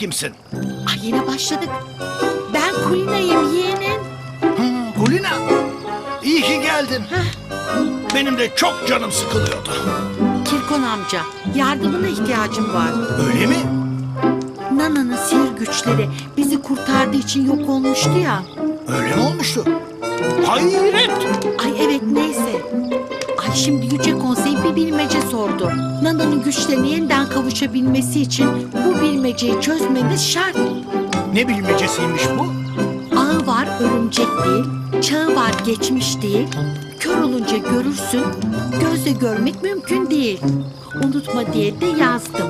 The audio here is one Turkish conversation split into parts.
kimsin? Ay yine başladık. Ben Kulina'yım yeğenin. Hmm, Kulina. İyi ki geldin. Benim de çok canım sıkılıyordu. Kirkon amca yardımına ihtiyacım var. Öyle mi? Nana'nın sihir güçleri bizi kurtardığı için yok olmuştu ya. Öyle mi olmuştu? Hayret! Ay evet neyse. Şimdi Yüce Konsey bir bilmece sordu. Nana'nın güçlerine yeniden kavuşabilmesi için bu bilmeceyi çözmemiz şart. Ne bilmecesiymiş bu? Ağı var örümcek değil, çağı var geçmiş değil. Kör olunca görürsün, gözle görmek mümkün değil. Unutma diye de yazdım.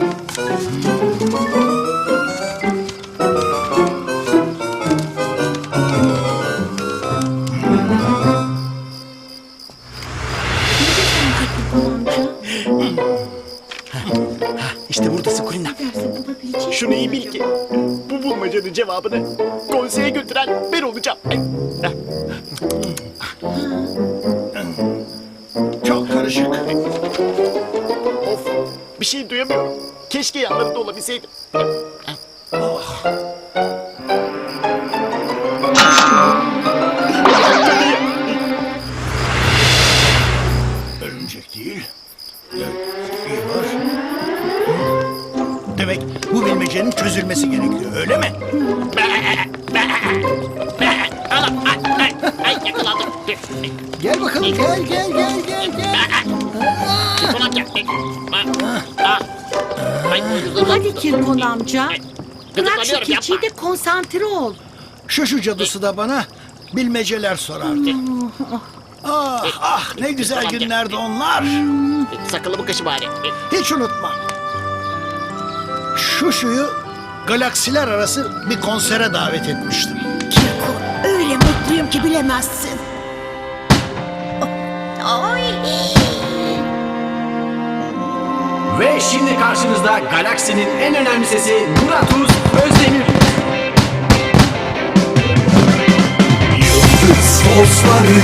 Şunu iyi bil ki bu bulmacanın cevabını konseye götüren ben olacağım. Çok karışık. Of bir şey duyamıyorum. Keşke yanlarında olabilseydim. Örümcek Demek bu bilmecenin çözülmesi gerekiyor öyle mi? Anam ay, ay, ay yakalandım. Gel bakalım gel gel gel gel gel. Amca. Ay. Hadi Kirkon amca. Bırak şu keçiyi de konsantre ol. Şu şu cadısı da bana bilmeceler sorardı. Ah ah ne güzel günlerdi onlar. Sakalımı kaşı bari. Hiç unutmam. Şu şuyu galaksiler arası bir konsere davet etmiştim. Kirkon öyle mutluyum ki bilemezsin. Ay. Ve şimdi karşınızda galaksinin en önemli sesi Muratuz Özdemir. Yıldız tozları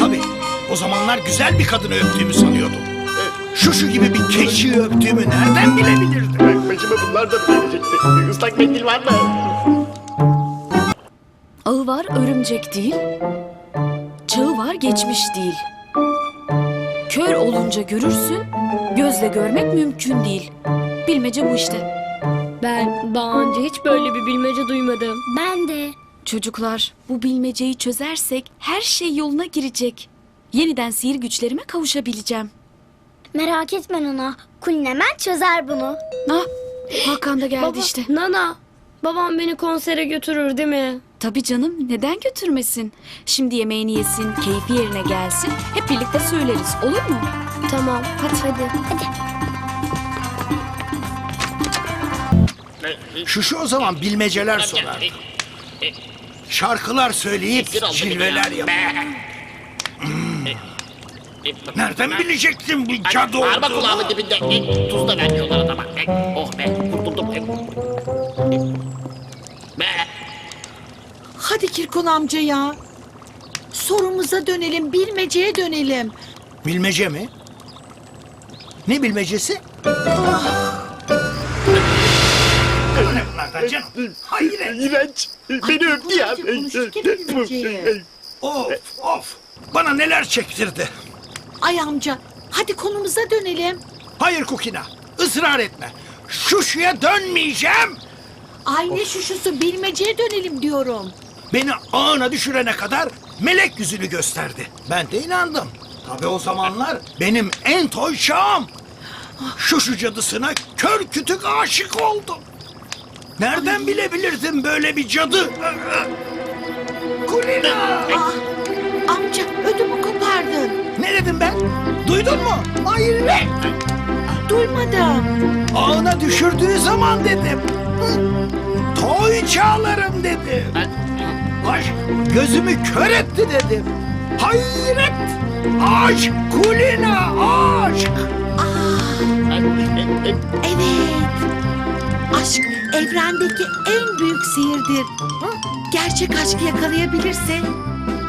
Tabii o zamanlar güzel bir kadını öptüğümü sanıyordum. Şu şu gibi bir keçi öptüğümü nereden bilebilirdim? Başıma bunlar da gelecekti? Islak mendil var mı? Ağı var örümcek değil. Çağı var geçmiş değil. Kör olunca görürsün, gözle görmek mümkün değil. Bilmece bu işte. Ben daha önce hiç böyle bir bilmece duymadım. Ben de. Çocuklar, bu bilmeceyi çözersek her şey yoluna girecek. Yeniden sihir güçlerime kavuşabileceğim. Merak etme Nana. Kulin hemen çözer bunu. Ah, Hakan da geldi işte. Nana, babam beni konsere götürür değil mi? Tabii canım, neden götürmesin? Şimdi yemeğini yesin, keyfi yerine gelsin. Hep birlikte söyleriz, olur mu? Tamam. Hadi. Hadi. Hadi. Şu şu o zaman bilmeceler sorardı. Şarkılar söyleyip Esir beni cilveler ya. yapar. Nereden bilecektin bu cadı Parmak olduğunu? kulağımın dibinde. E, Tuz da vermiyorlar adama. E, Oh be kurtuldum. E, e, Be. Hadi Kirkon amca ya. Sorumuza dönelim, bilmeceye dönelim. Bilmece mi? Ne bilmecesi? Ne bunlardan canım? Hayır. İğrenç. Beni öptü ya. Konuştuk ya. Of of. Bana neler çektirdi. Ay amca, hadi konumuza dönelim. Hayır Kukina. ısrar etme. Şuşuya dönmeyeceğim. Ay ne şuşusu, bilmeceye dönelim diyorum. Beni ağına düşürene kadar melek yüzünü gösterdi. Ben de inandım. Tabii o zamanlar benim en toy çağım. Şuşu cadısına kör kütük aşık oldum. Nereden bilebilirdim böyle bir cadı? Kulina! Ah, amca ödümü kopardın. Ne dedim ben? Duydun mu? Hayır ne? Duymadım. Ağına düşürdüğü zaman dedim. Toy çağlarım dedim. Aşk gözümü kör etti dedim. Hayret! Aşk Kulina aşk! Evet. Aşk evrendeki en büyük sihirdir. Gerçek aşkı yakalayabilirse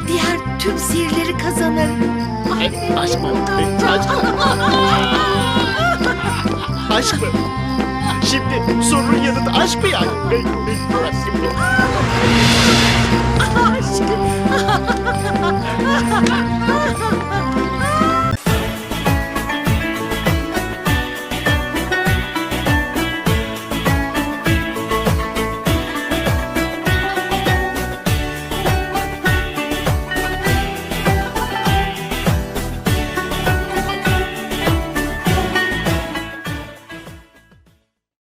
diğer tüm sihirleri kazanır. Ay, E, Aşk mı? E, Aşk mı? Aşk mı? Şimdi sorunun yanında aşk mı yani? E, e,